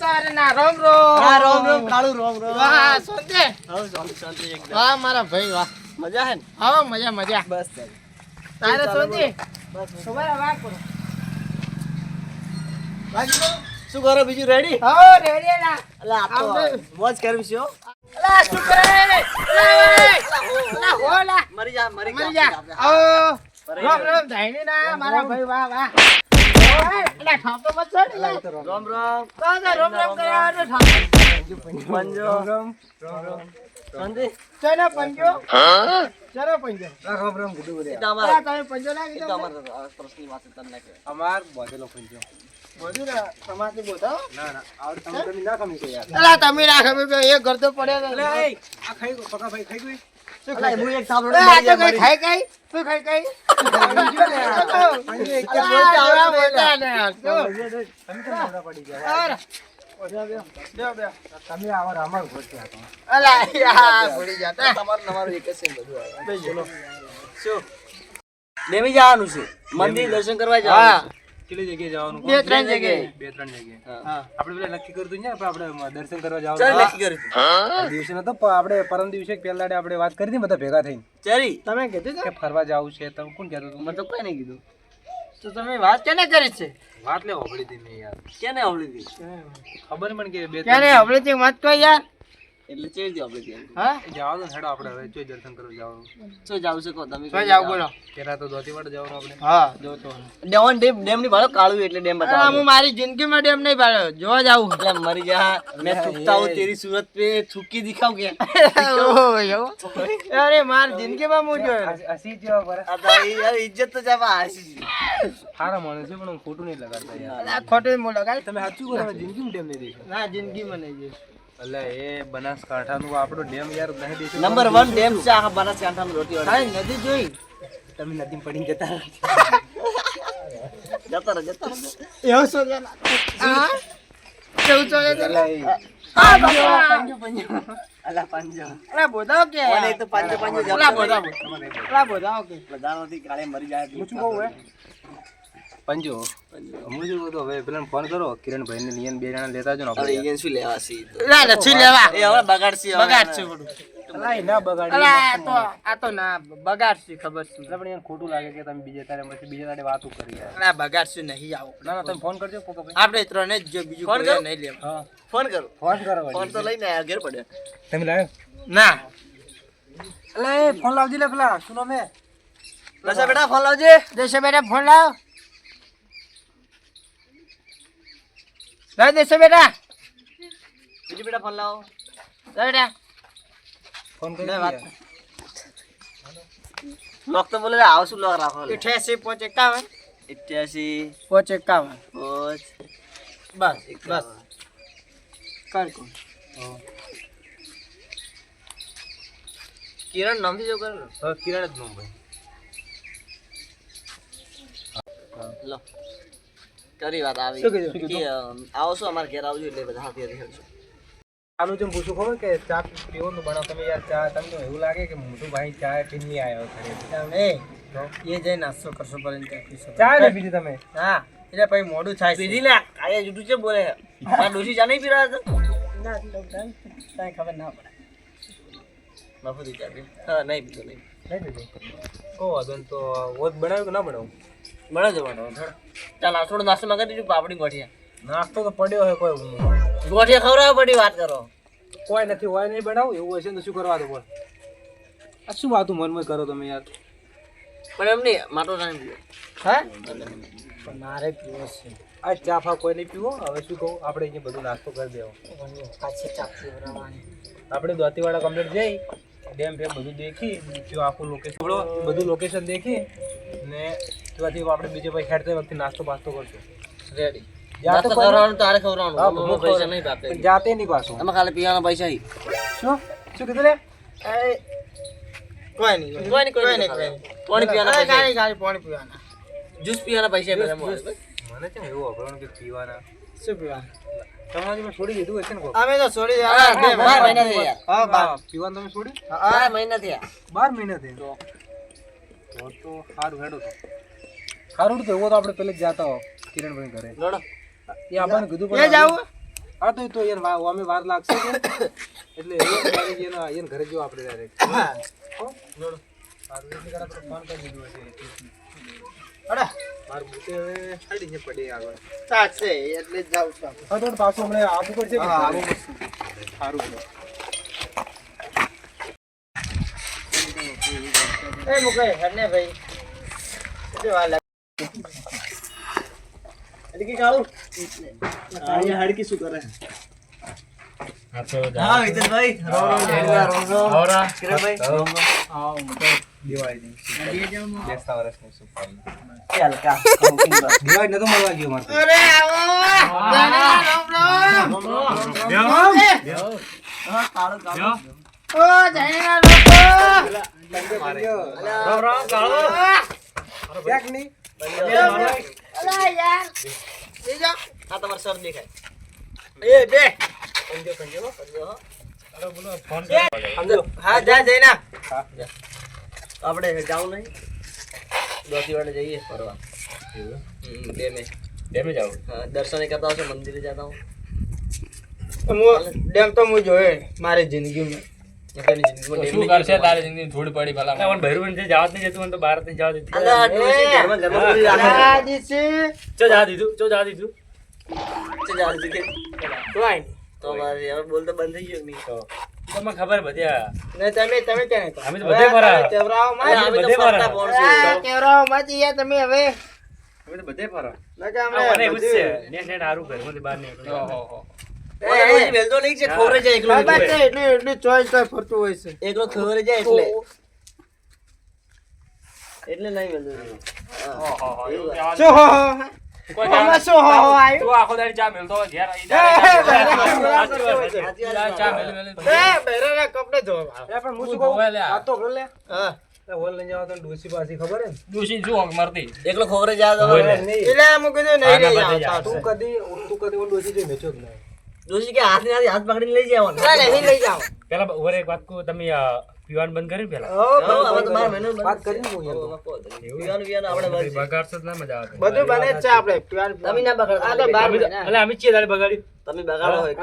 સારે ના રોમ રોમ. હા રોમ રોમ કાળું રોમ રોમ. વાહ સોતે. હા શાંતિ શાંતિ એકદમ વાહ મારા ભાઈ વાહ. મજા હે ને? હા મજા મજા. બસ તારે ચાલો બસ તમારા વાહ કરો બાકી શું કરો બીજું રેડી હો રેડી ના અલા આ તો મોજ કરવી છે અલા શું કરે અલા અલા હો લા મરી જા મરી મરી જા. જા. આપણે. આવો મરી રોમ રોમ ધાઈની ના મારા ભાઈ વાહ વાહ. રોમ રોમ રોમ રોમ ઠાપતો પંજો રોમ રોમ પંજો રામ રામ કીધું બધે એ તો અલા અમારા તમે પંજો ના એ તો કીધો અમારા આ પ્રશ્નની વાત તમને કહે. અમાર બોધેલો પંજો બધું ના સમાજથી બોધાવો ના ના આવડે તમે તમે ના ખમી તો અલા તમે ના ખબર કે એક ઘર પડ્યો તો આ ખાઈ ગયો પકા ભાઈ ખાઈ હું પંજો ગયા. તમે આવા રામાળ ઘોટ્યા તો અલા, યાર, ભૂલી જતા. તમારું ને એક જ બધું શું? નેમી જવાનું છે. મંદિર દર્શન કરવા જવાનું. કેટલી જગ્યાએ જવાનું બે ત્રણ જગ્યાએ. બે ત્રણ જગ્યાએ. હા. હા. આપણે પેલા નક્કી કરતું ને આપણે આપણે દર્શન કરવા જવાનું. નક્કી કર્યું દિવસે નતો આપણે પરમ દિવસે પહેલા આપણે વાત કરી હતી બધા ભેગા થઈને. ચરી. તમે કીધું કે ફરવા જવું છે તમે કોણ કહેતું હતું? મને તો કઈ નહીં કીધું. તો તમે વાત કેને કરી છે? વાત પડી હતી મેં યાર. કેને હતી? ખબર પણ કે બે મત યાર. એટલે ચેજ દો આપણે ત્યાં હા? જાવ ને હેડો આપણે હવે ચોય દર્શન કરવા જાવ છો જાવ છે કો તમે છો જાવ બોલો. કેરા તો દોતીવાડ જાવ આપણે. હા. જો તો ડેમ ડેમની ભાળો કાળું એટલે ડેમ બતાવ. હું મારી જિંદગી માં ડેમ નહીં ભાળ્યો જોવા જાવ એટલે મરી જા મે થૂકતા હું તેરી સુરત પે થૂકી દિખાવ કે. અરે માર જિંદગી માં હું જોયો. હસી જો બરા યાર ઇજ્જત તો જાવા હસી સારા માણસ છે પણ હું ખોટું નહીં લગાડતા. ખોટું નહીં લગાડ તમે સાચું કહો જિંદગી માં ડેમ નહીં દેખ્યો. ના જિંદગી માં નહીં દેખ્યો. એટલે એ બનાસકાંઠાનું આપણો ડેમ યાર નંબર 1 ડેમ છે આખા બનાસકાંઠામાં રોટી વાળી. નદી જોઈ. તમે પડી જતા જતા જતા કાળે મરી જાય. હું શું પંજો અમૃજી તો હવે પેલા ફોન કરો કિરણભાઈ ને નિયન બે જણા લેતા જો ને આપણે નિયન શું લેવા સી ના શું લેવા? એ હવે બગાડસી બગાડસી બધું. અલા ના બગાડી અલા તો આ તો ના બગાડસી ખબર છે. એટલે પણ ખોટું લાગે કે તમે બીજે તારે પછી બીજે તારે વાતો કરી ના બગાડસી નહીં આવો. ના ના તમે ફોન કરજો પોકો ભાઈ. આપણે ત્રણે જ બીજું ફોન કરો? નહીં લે હા. ફોન કરો. ફોન કરો ફોન તો લઈને આ ઘેર પડે. તમે લાવ્યો ના. અલા ફોન લાવજી લે પેલા શું નામે દશા બેટા ફોન લાવજે. દશા બેટા ફોન લાવ. લાવ દેશો બેટા. બીજું બેટા ફોન લાવો. લાવ બેટા. ફોન કરી લે વાત. લોક તો બોલે આવો શું લોક રાખો અઠ્યાસી પોચ એકાવન ઇઠ્યાસી પોચ. એકાવન પોચ બસ બસ. કર કોણ? કિરણ નામથી જો કરો? હા કિરણ જ નામ ભાઈ લો. કરી વાત આવી. કે આવો છો અમારે ઘેર આવજો એટલે બધા હાથે રહેશું આનું જેમ પૂછું ખબર કે ચા પીવાનું બનાવ? તમે યાર ચા તમને એવું લાગે કે મોટું ભાઈ ચા પીને આવ્યો ઘરે? એ એ જઈ નાસ્તો કરશો પીશો. ચા ને પીધી તમે? હા એટલે પછી મોડું થાય છે. પીધી લે આયે જુઠું છે બોલે. આ ડોસી ચા નહીં પીરા હતા ના ખબર ના પડે. ચા પી. હા નહીં પીતો નહીં નહીં પીધી? કહો તો વોટ બનાવ્યું કે ના બનાવું મળે જવાનો ચાલ આ થોડો નાસ્તો મગાવી દીધું પાપડી ગોઠિયા? નાસ્તો તો પડ્યો હોય કોઈ ગોઠિયા ખવડાવવા પડી વાત કરો. કોઈ નથી હોય નહીં બનાવું? એવું હશે ને તો શું કરવા દો બોલ. આ શું વાતું મનમાં કરો તમે યાર? પણ એમ નહીં માટો ટાઈમ પીવો. હા? પણ મારે પીવો છે. આ ચા ફા કોઈ નહીં પીવો? હવે શું કહું? આપણે અહીંયા બધું નાસ્તો કરી દેવો. પાછી આપણે દોતીવાળા કમ્પ્લીટ જઈ ડેમ ફેમ બધું દેખી જો આખું લોકેશન બધું લોકેશન દેખી ને ત્યાંથી આપણે બીજે પછી હેડતે વખતે નાસ્તો બાસ્તો કરશું. રેડી જાતે તારે ખવડાવવાનું પૈસા. નહીં આપે. જાતે નહીં પાછું. અમે ખાલી પીવાના પૈસા હી શું? શું કીધું લે? કોઈ નહીં કોઈ નહીં કોઈ નહીં, નહીં કોઈ નહીં. પાણી પીવાના પીવાના. જ્યુસ પીવાના પૈસા મને છે એવું અભરણ કે પીવાના? શું પીવાના? તમારે મેં છોડી દીધું હશે ને અમે તો છોડી બે મહિના મહિના થયા. હા બાર. પીવાનું તમે છોડી હા, મહિના થયા. બાર મહિના થયા? તો. તો તો સારું હેડો તો. સારું તો એવો તો આપણે પેલે જ જાતા હો કિરણભાઈ ઘરે. એ આપણને કીધું એ જાવું હા તો તો યાર અમે વાર લાગશે એટલે એના- ઘરે જો આપણે ડાયરેક્ટ હા. ફોન કરી દીધો હશે. અરે. મારું બુટે હવે સાડી છે પડી આગળ. સાચે એટલે જ જાઉં છું. હા, તો પાછું હમણાં આવવું પડશે કે? હા, સારું એ મુકે હરને ભાઈ. કાળું? હાડકી શું કરે? હા વિઠ્ઠલભાઈ. રોમ રોમ. કિરણભાઈ. દિવાળીની બેસતા વર્ષની શુભકામના. દિવાળી નતો મળવા ગયો મારે અરે આવો! જાણીના રોમ રોમ. હા, જા જઈના હા. આપણે જાવું નહીં. દોતી વાળે જઈએ ફરવા. ડેમે? ડેમે જાવ દર્શન કરતા હશે મંદિરે જતા હું ડેમ તો હું જોયે મારી જિંદગીમાં. શું કરશે? તારી જિંદગી ધૂળ પડી ભલા પણ ભૈરવન જે જવા નહીં જતું તો બહાર જ નહીં જવા દીધું. ચો જવા દીધું? ચો જવા દીધું? તો મારે હવે બોલ તો બંધ થઈ ગયો કે નહીં? તો મને ખબર બધી આ. ને તમે તમે ક્યાં હતા? અમે તો બધે ફરા. અમે. પોર છું. અમે તો બધે ફરા. આ મને એવું છે. નેટ નેટ હારું ઘરમાંથી બહાર નીકળ્યું. ઓલા ડોશી વેલતો છે, ખોરે જાય એકલો ખોરે જાય એટલે એટલે નહીં. એવું વાત. હો જાણે- તું આખો દાડી ચા મેલતો હોય ઘેર આઈ જાય. સાચી વાત છે. સાચી ચા- વાત ચા છે. મેલી મેલી. એ પણ હું શું કહું? આ તો ભલે. હા. ઓલ લઈ જવા તો ડોસી પાસી ખબર હે ડોસી જો શું હોક એકલો ખોરે જા તો નહીં. એટલે મુ કીધું નહીં રે તું કદી તું કદી ઓલ ડોસી જોઈ મેચો જ નહીં. ડોશી કે હાથ ને હાથ પકડીને લઈ જાવ નહીં લઈ જાવ પેલા બ- ઓરે એક વાત કહું તમે પીવાનું બંધ કરી પેલા? હવે તો બાર મહિનો વાત કરી ને હું યાર તો. પીવાનું પીવાનું આપણે બગાડશો ના મજા આવે. બધું બને છે આપણે તમે ના બગાડો અમે તો- અલા, અમે ચીએ દાડે બગાડ્યું તમે બગાડો હોય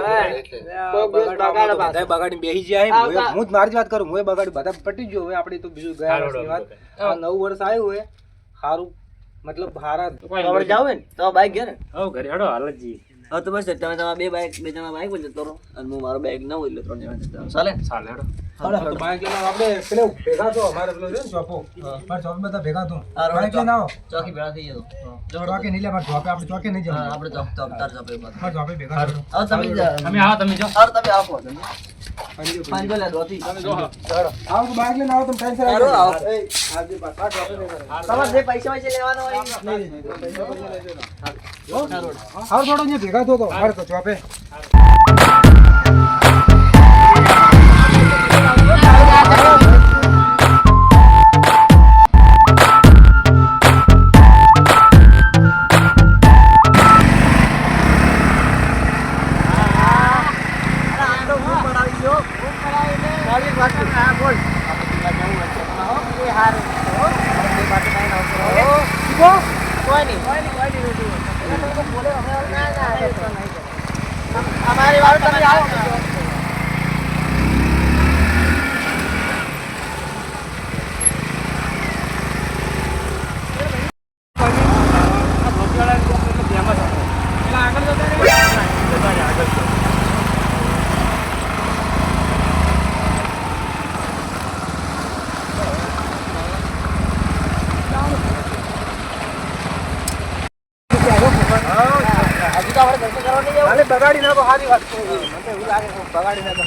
જાય હું. જ મારી વાત કરું હું એ બગાડ્યું બધા પટી ગયું. હવે આપણે તો બીજું ગયા વર્ષની વાત. આ નવું વર્ષ આવ્યું હોય સારું મતલબ ભારત જાવ ને તો બાઈક ઘેર? હવ ઘરે હેડો હાલ જ જઈએ. હા તો બસ તમે તમારા બે બાઈક બે જણા બાઈક પર જતો રહો. અને હું મારો બાઈક ના હોય એટલે ત્રણ જણા જતા રહો. ચાલે? ચાલે હેડો. તો છે ને હારું, આવો આવો હારું, આવો પાંજો લે દોતી આવો તો બાઈક લઈને આવો તમે સર હારું, આવો. એ આવજે પાછા તમારે જે પૈસા પૈસા લેવાના હોય હારું થોડો અહીંયા ભેગા થો તો મારે તો ચોપે અમારી તમે આવો હજી તો આપણે દર્શન કરવા નહીં જવું અરે બગાડી નાખો સારી વાત છે. મને તો એવું લાગે કે બગાડી નાખો.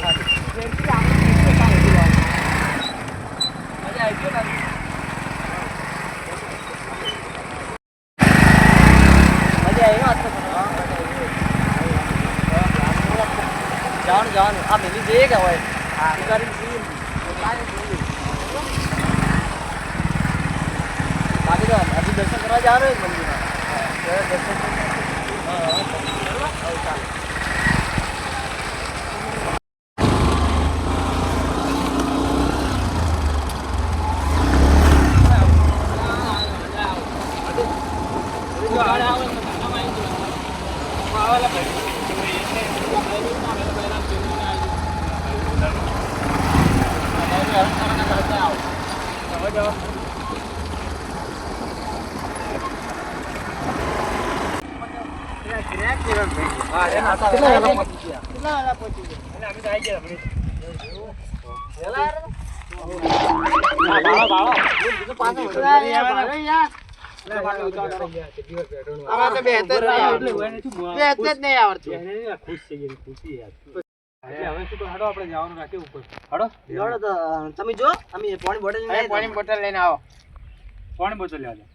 મજા આવી વાત જવાનું જવાનું. આ મેલી જે કે હોય બાકી તો હજી દર્શન કરવા જવાનું હોય મંદિરમાં. દર્શન લેવડો તો તમે જો અમે પાણી બોટલ લઈને પાણી બોટલ લઈને આવો પાણી બોટલ લેવા.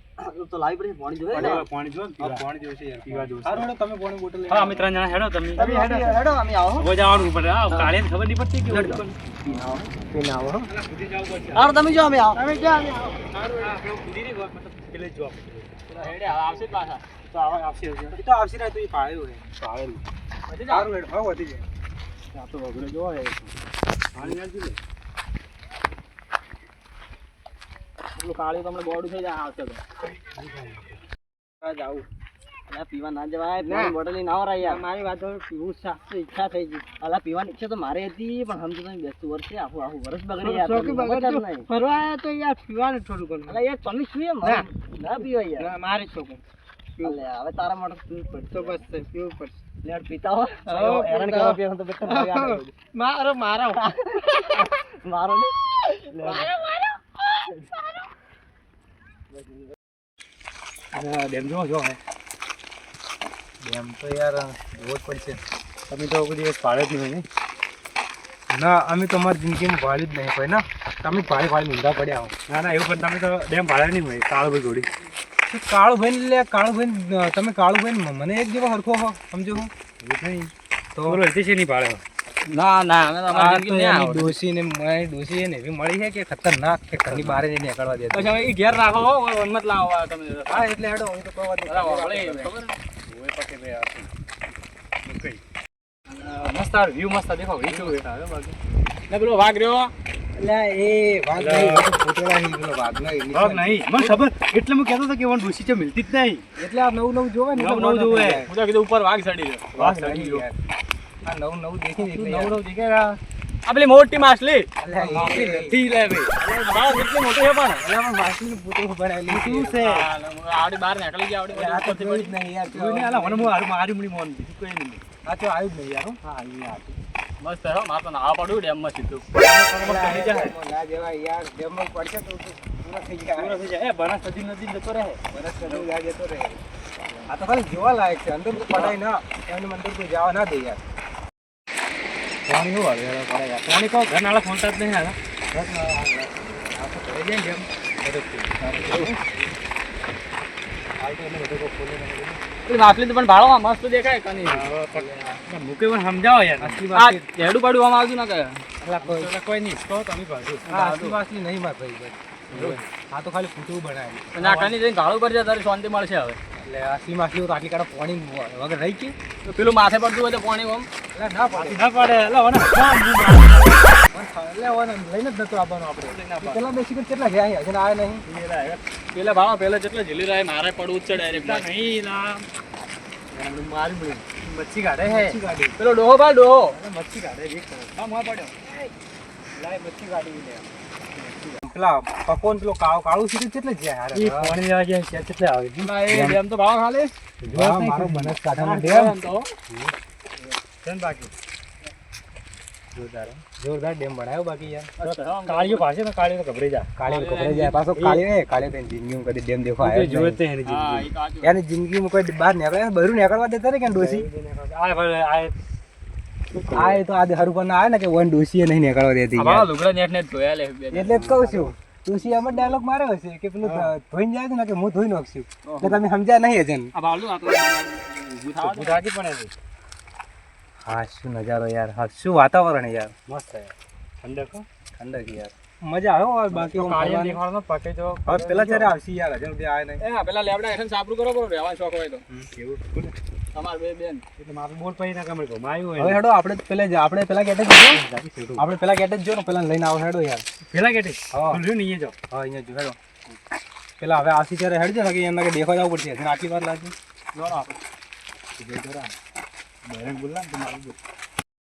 તો લાવી પડી પાણી જોઈએ પાણી જો પાણી જોશે યાર પીવા જોશે. હારું હેડો તમે પાણી બોટલ હા અમે ત્રણ જણા હેડો તમે તમે હેડો હેડો અમે આવો. હવે જવાનું પડે હા કાળે ખબર નહીં પડતી કે હારું તમે જો અમે આવો. અમે જો અમે આવો તો આવા આવશે તો આવશે ને તો એ પાળેલું હે પાળેલું સારું હેડ હા વધી જાય. આ તો વગડે હે પાણી પેલું કાળું તમને બોડું થઈ જાય આવશે તો. જાવું અલા પીવા ના જવાય પાણી બોટલ લઈને આવો રા મારી વાત પીવું સાચું ઈચ્છા થઈ ગઈ. અલા પીવાની ઈચ્છા તો મારે હતી પણ સમજો તમે બેસતું વર્ષે આખું આખું વર્ષ બગડી યાર તમને ખબર જ નહીં. ફરવા તો યાર પીવાનું થોડું ઘણું અલા યાર તમે શું એમ ના. પીવાય યાર. મારે છોકરું હવે તારા માટે પીવું બસ પીવું પડશે. લેટ પીતા હો. હો, હેરાન કરવા પીવાનું તો બેટર મારી આદત મારો મારો. મારો ને ડેમ જો જો ડેમ તો યાર જોવો જ પડશે. તમે તો કોઈ દિવસ પાડે જ નહીં ના? અમે તો અમારી જિંદગીમાં ભાડ્યું જ નહીં હોય ના. તમે ભાડે ભાડે ઊંધા પડ્યા હો. ના ના એવું પણ તમે તો ડેમ ભાડે નહીં હોય કાળુભાઈ જોડી કાળુભાઈ લે કાળુભાઈ તમે કાળુભાઈ મને એક જેવો હરખો હો સમજો? હો તો બોલો છે નહીં ભાડે ના ના અમે તો આ તો આવડે ડોસી ને મારી ડોસી ને એવી મળી છે કે ખતરનાક કે ઘરની બહાર નહીં નીકળવા દેતી પછી હવે ઘેર રાખો હો મત લાવો તમે હા એટલે હેડો હું તો કોઈ વાત. નહીં. મસ્ત આ વ્યૂ મસ્ત દેખો વ્યૂ ને પેલો વાઘ રહ્યો? એટલે એ વાઘ નહીં, એ તો ફૂટેલા છે, પેલો વાઘ નહીં. નહીં. ખબર એટલે હું કહેતો હતો કે વન ડોસી છે મિલતી જ નહીં. એટલે આ નવું નવું જોવે ને નવું નવું જોવે. હું તો કીધું ઉપર વાઘ ચડી ગયો વાઘ ચડી ગયો. આ નવ નવ એટલે નવ. નવું આ પેલી મોટી માછલી નથી લે ભાઈ આ કેટલી મોટી છે પણ અલ્યા, પણ માછલી પૂતળું ભરાયેલી શું છે આવડી બહાર નીકળી ગયા અલ્યા, આ તો જ નહીં યાર. જોયું નહીં આલા મને હું મારી મુડી મોન બીજું કોઈ નહીં આ તો આવ્યું જ નહીં યાર, હા, હતું. મસ્ત હો મારે તો નાવા પડ્યું ડેમમાં સીધું અલ્યા, થઈ જાય. એ ના જવાય યાર. ડેમમાં પડશે તો તો પૂરા થઈ જાય. પૂરો થઈ જાય એ બનાસ નદી નદી જતો રહે વરસ કદી જતો રહે. આ તો ખાલી જોવા લાયક છે અંદર તો પડાય ના એમને અંદર કોઈ જવા ના દે યાર પાણી શું યાર. પાણી કહો. ઘર નાળા જ નહીં હારા તો ઘરે જાય જેમ બધું તો પણ ભાડો મસ્ત દેખાય કની. મૂકે પણ સમજાવો યાર. અસલી હેડું પાડું આમ આવતું ના કરે કોઈ- નહીં. કહો તમે આ અસલી માછલી નહીં માર ભાઈ આ તો ખાલી ફૂટવું બનાવેલું ના કાની જઈને ગાળું પર જાય તારી શાંતિ મળશે હવે. એટલે આટલી માછલી તો આટલી કાઢે પાણી વગર રહી ગઈ. તો પેલું માથે પડતું હોય તો પાણી ઓમ. એટલે ના પાડે. ના પડે. એટલે વને એટલે ઓને લઈને જ નતો આવવાનું આપણે. પેલા બે સિકર કેટલા ગયા હજી આયા નહીં. પેલા ભાડો પેલા જેટલા ઝીલી રહ્યા મારે પડવું જ છે ડાયરેક્ટ નહીં ના. મારી મળી મચ્છી કાઢે હે. મચ્છી પેલો ડોહો ભાઈ ડોહો. મચ્છી કાઢે એક પડ્યો. લાય મચ્છી કાઢી લે. પેલા પકોન પેલો કાળો કાળું સીધું કેટલે જ્યાં હારે. ઈ પાણી લેવા ગયા છે કેટલે આવે ના એ ડેમ તો ભાવ ખાલી ડેમ. બાકી. જોરદાર. જોરદાર ડેમ બનાવ્યો બાકી યાર. કાળીઓ પાસે ને કાળીઓ ગભરાઈ જા. કાળી કપડે જાય પાછો કાળી એ કાળી તો જિંદગીમાં કદી ડેમ દેખો આવ્યો જ જોવે નહીં. તે એની જિંદગી. એની જિંદગીમાં કોઈ બહાર નીકળે બહાર નીકળવા દેતા ને કે ડોસી? આ આ આ એ તો આદે હરુ પણ આવે ને કે વન ડોસી નહીં નીકળવા દેતી આ લુગડા નેટ ને ધોયા લે એટલે જ કહું છું ડોસી આમાં ડાયલોગ માર્યો હશે કે પેલું ધોઈને જાય છે ને કે હું ધોઈ નાખશું તો તમે સમજ્યા નહીં હજન? આ ભાવલું આ તો ગુજરાતી પણ છે હા શું નજારો યાર. હા શું વાતાવરણ યાર. મસ્ત છે. ઠંડક ઠંડક યાર. મજા આવે હો, બાકી ફરવાનું. દેખાડનો પકે તો હવે પેલા જ્યારે આવશે યાર હજુ સુધી આવે નહીં. એ હા પેલા લેબડા હેઠળ સાપરું કરો કરો રહેવા શોખ હોય તો. એવું તમાર બે બેન. એટલે મારું બોલ પછી ના કમર કહું હોય હવે હેડો આપણે પેલા જ- આપણે પેલા ગેટે જ જો આપણે પેલા ગેટે જ જો ને પેલા લઈને આવો હેડો યાર. પેલા ગેટે હા. ખુલ્લું નહીં જો હા અહીંયા જો હેડો. પેલા હવે આવશે ત્યારે હેડજો ને કે એના કે દેખવા જવું પડશે. આટલી વાર લાગી. બહેન બોલલા ને તમારું બોલ.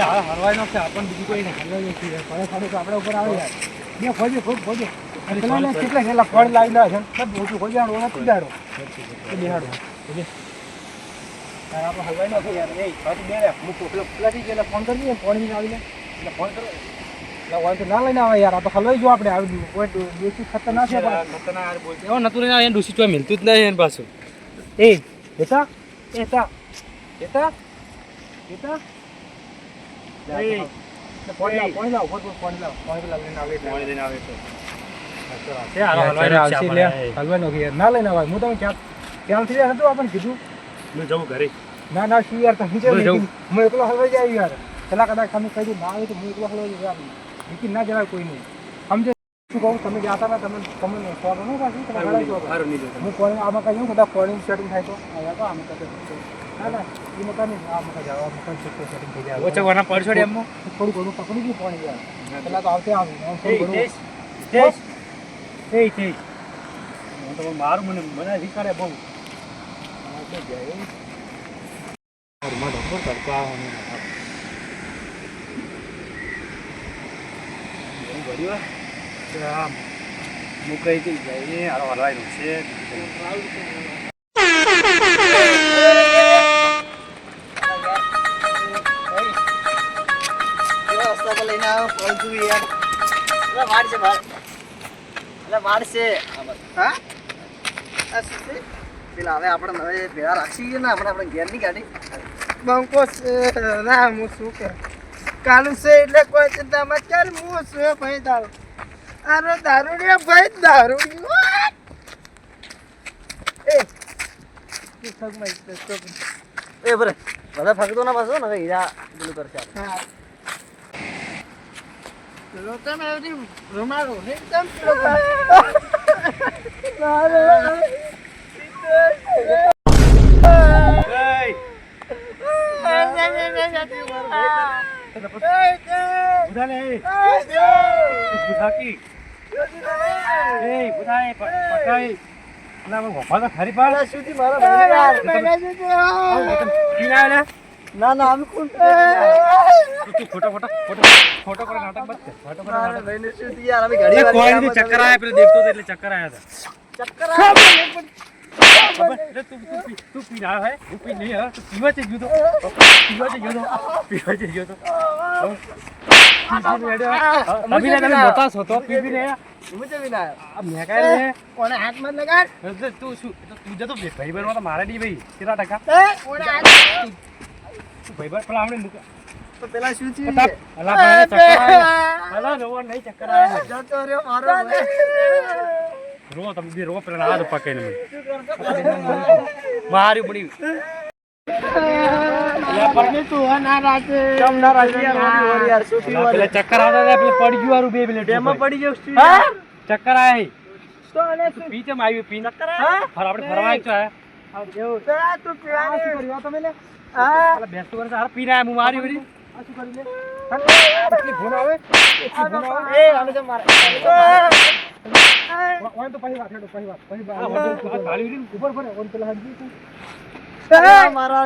હા હરવાઈ નો છે આપણને બીજું કોઈ નહીં નથી આપણે ઉપર આવે યાર બે ફોજો ખૂબ પેલા કેટલા ફળ લાવી ના છે સબ ઓછું આડો નથી આપણે હલવાઈ નો યાર એ પાછું બે હું પેલો પેલાથી ફોન કરી ફોન એટલે ફોન કરો. એટલે હોય તો ના લઈને આવે યાર. આ તો હલવાઈ જો આપણે આવી કોઈ દેશી ખતરનાક છે એવો નતું લઈને આવે ડૂસી ચોય મિલતું જ નહીં એને પાછું. એ બેટા બેટા બેટા. બેટા પાણી લાવ પાણી લાવ પાણી લાવ. પાણી લાવ લઈને આવે એટલે. લઈને આવે તો છે હાલો હલવાઈ આવશે લે હલવાઈ નો યાર ના લઈને આવે. હું તમે ક્યાં યાર હતું આપણને કીધું? હું જવું ઘરે. ના ના શું યાર તમે. હું એકલો હલવાઈ જાય યાર. પેલા કદાચ તમે કહી ના આવે તો હું એકલો હલવાઈ જાય નીકળી ના જણાય કોઈ નહીં. સમજે શું કહું તમે જાતા ને તમે તમને ફોન ન પાછું તમે ઘણા જો હું ફોન આમાં કહ્યું બધા ફોન સેટિંગ થાય તો? આયા તો આમાં કદે ના ના એ મકા નહીં આ મકા જાવ આ મકા સેટિંગ થઈ જાય. ઓછા વના પડશો ડેમમાં થોડું ઘણું પકડી ગયું પાણી યાર. પેલા તો આવતે આવી એ એ તો મારું મને મને શીખવાડે બહુ. ઢોકર કરતા આવવાનું. ભર્યું. કે આમ હું કઈ કઈ જઈએ હારો હલવાઈ છે લઈને આવ્યો પહોંચું યાર વાડ છે. વાડ એટલે વાડ છે હા પેલા હવે આપણે હવે ભેળા રાખી ને આપણે આપણે ઘેરની ગાડી. બંકો છે. ના, હું શું કે કાલું છે એટલે કોઈ ચિંતા મત કર હું છું ભાઈ દારૂ આનો દારૂ ભાઈ દારૂ એ એ બરે બધા ફગતો ના પાછો ને હવે હીરા પેલું કરશે હા ચલો તમે એવી રૂમાલો ને તમ ના ના ખોટો ખોટો ખોટો ખોટો કરે નાટક ચક્કર આયા પેલો દેખતો એટલે ચક્કર આયા હતા ચક્કર. ખબર? તું તું પી તું પી ના હે. હું પી નહીં હે. તું પીવા છે ગયો તો. પીવા ગયો તો. પીવા ગયો તો. અભી તમે મોટા છો તો. પી પી રહ્યા હું જેવી ના મેં કાંઈ નહીં કોણે હાથ મત લગાડ? તું શું તું જતો ભાઈ બહેનમાં તો મારે નહીં ભાઈ. કેટલા ટકા? કોણે હાથ ભાઈ બહેન પેલા આપણે તો. પેલા શું અલા છે? ભાઈ ચક્કર અલા રોવા નહીં ચક્કર જતો મારો. રો તમે બી રો પેલા હાથ પકડીને મને. મારી પડી. વાર? ચક્કર આવતા પડી ગયું હારું બે મિનિટ એમાં પડી ગયો શું હા? યાર? ચક્કર આયા હે. તો અને તું પી ચમ આવ્યું પી નક્કર ફર આપણે ફરવા આવ્યો આયા એવું તો આ તું પીવાની કર્યું તમે લે? હા. પેલા વર્ષ હાર પીને આયા હું મારી વળી આ શું કરી લે? એટલી ફોન આવે? એટલી ફોન આવે? એ, આને તો મારે- ઓય તો પછી વાત હેડો પછી વાત પછી વાત વળી આ ઉપર ફરે ઓન પેલા હજી તું આ મારા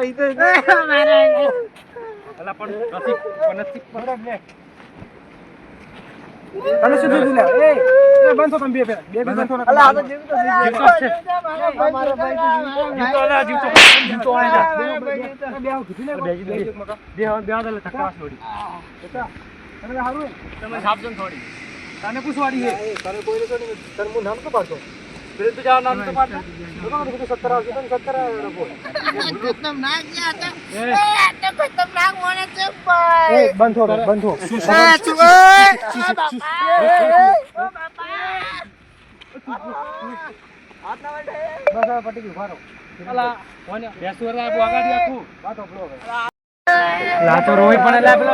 અલા પણ નસીબ નસીબ બરાબર લે તને શું થયું લે એ એ તમે બે બે બે બંધ અલા, આ તો જેવું તો થઈ ગયું. જીવતો છે મારા ભાઈ જીવતો. જીવતો જીવતો જીવતો આયા બે આવું કીધું ને બે બે બે બે બે બે ચક્કર છોડી તને હારું તમે સાપજો થોડી તને પૂછવાડી છે તને કોઈ તો તને હું નામ તો પાડતો પેલું તું જાવ નામ તો પાડતા તો કીધું 70 આવશે? તો 70 આવે બોલ. ખતરનાક છે આ તો. એ, આ તો ખતરનાક માણસ છે ભાઈ. એ બંધ થો બંધ થો આ શું? ઓય! આ બાપા! ઓ બાપા! બસ હવે પટી ગયું ફારો અલા. કોને? બેસું રે આબુ આગાડી આખું. વાતો પેલો લા તો રોઈ પણ લા પેલો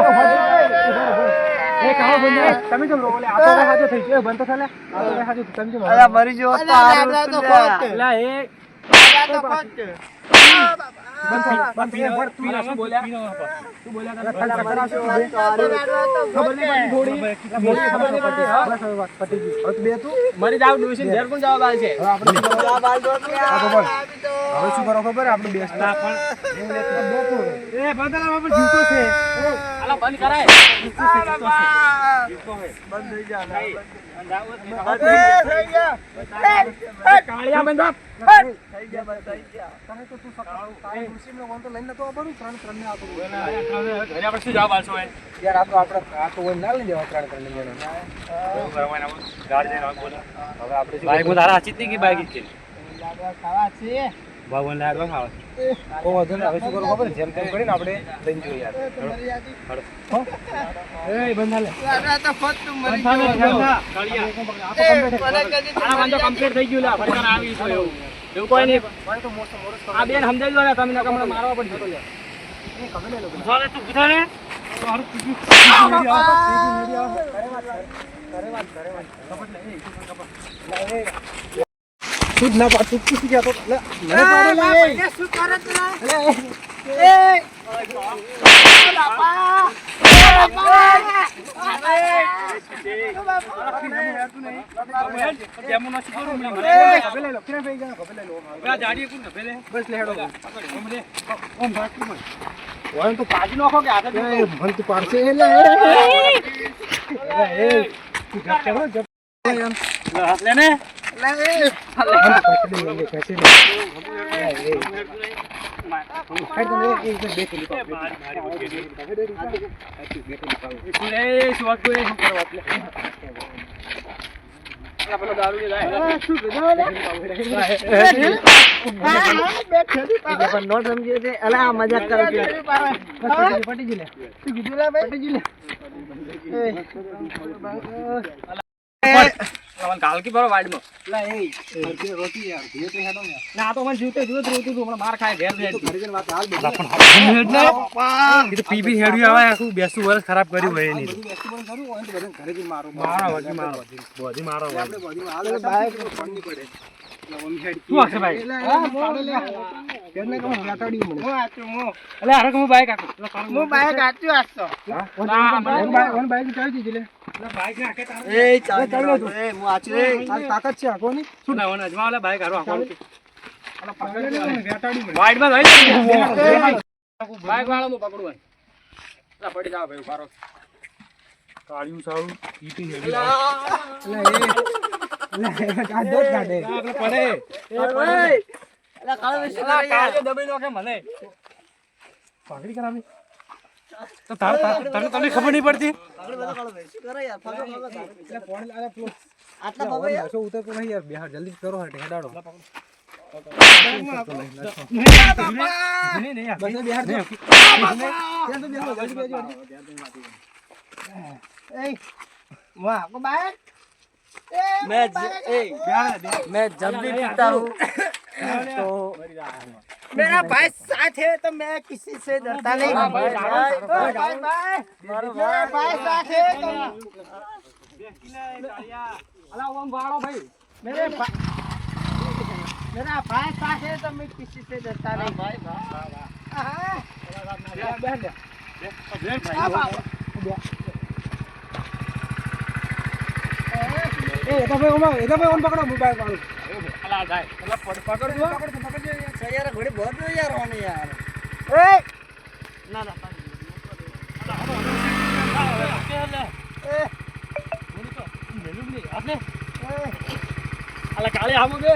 એ કાળો બંધ તમે જો લો આ તો હાજો થઈ ગયો બંધ તો થાલે આ તો હાજો તમે જો અલા મરી જો તો અલા, તો ખોટ. લા એ. આ તો. આ ખોટ હવે શું કરો? ખબર? આપણે બેસતા પણ એ બદલા બાપા છે. બંધ કરાય. કાળિયા મુસીબનો વન લઈને તો આવવાનું ત્રણ ત્રણ ને આપું ઘરે આપણે ના લઈ જવા ત્રણ ત્રણ ને હવે આપણે શું બાઈક જ નહીં કે બાઈક છે. ભગવાન લાડવા ખાવા બહુ વધુ ને હવે શું કરવું ખબર જેમ તેમ કરીને આપણે લઈને જોઈએ યાર. તમારી એ બંધ લે આ તો ખોટ મરી ગયો. તો આ વાંધો મરી કમ્પ્લીટ થઈ ગયું લા. ફરકાર આવી છે એવું. એવું કોઈ નહીં. આ બેન સમજાવી દો ને તમે નકર મને મારવા તો તું તું ના તું કરે તું? કરું લો લો જાડી કોણ ને મને ઓમ તો એ મન તું પાડશે એ લે તું જપ કરો જપ લે ને લે, એ, પકડી લે પકડી લે હેડ તો લે એ બે કિલો એ શું વાત કોઈ શું કરવા એટલે આ પેલો દારૂ જે જાય આ શું કીધું? હા, હા, બે થેલી પાવે. પણ નો સમજ્યો છે અલા આ મજાક કરો? પટી ગઈ લે શું કીધું લા ભાઈ? મને કાલ કી વાડમાં? એ રોટી યાર ધીરે તો હેડો ને. ના આ તો મને જીવતે જીવત રોતું હતું હમણાં માર ખાય ઘેર જાય ઘરે જઈને વાત હાલ બધું પીપી હેડ્યું આવે આખું બેસતું વર્ષ ખરાબ કર્યું હોય બધું હોય તો ઘરે જઈને મારો મારો વધી મારો. મારો આપણે બધું હાલ ફોન પડે. મને બાઈક બાઈક પકડે પકડું કાળિયું દબાઈ નાખે મને. પાઘડી કરાવી. તો તાર તને તમને ખબર નહીં પડતી. આટલા બાબા યાર. બસો ઉતરતો નહીં યાર બિહાર જલ્દી કરો. હટે હેડાડો બસ બિહાર તો જલ્દી मैं मैं जब भी पीता हूँ तो मेरा भाई साथ है तो मैं किसी से डरता नहीं भाई भाई साथ है तो मेरे मेरा भाई साथ है तो मैं किसी से डरता नहीं भाई भाई એ એટા ભાઈ ઓમાં એટા ભાઈ ઓન પકડો મોબાઈલ પાડો અલા ભાઈ અલા પડ પકડ દો પકડ પકડ દે યાર ઘડી બહત યાર ઓને યાર એ ના ના અલા કાલે આવો બે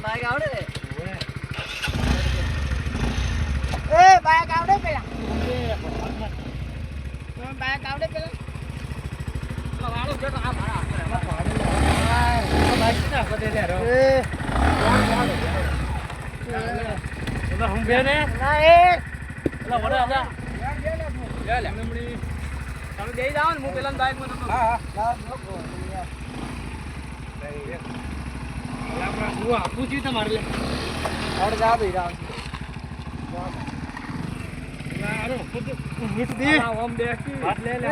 ભાઈ આવડે હું આપું છું તમારે લે લે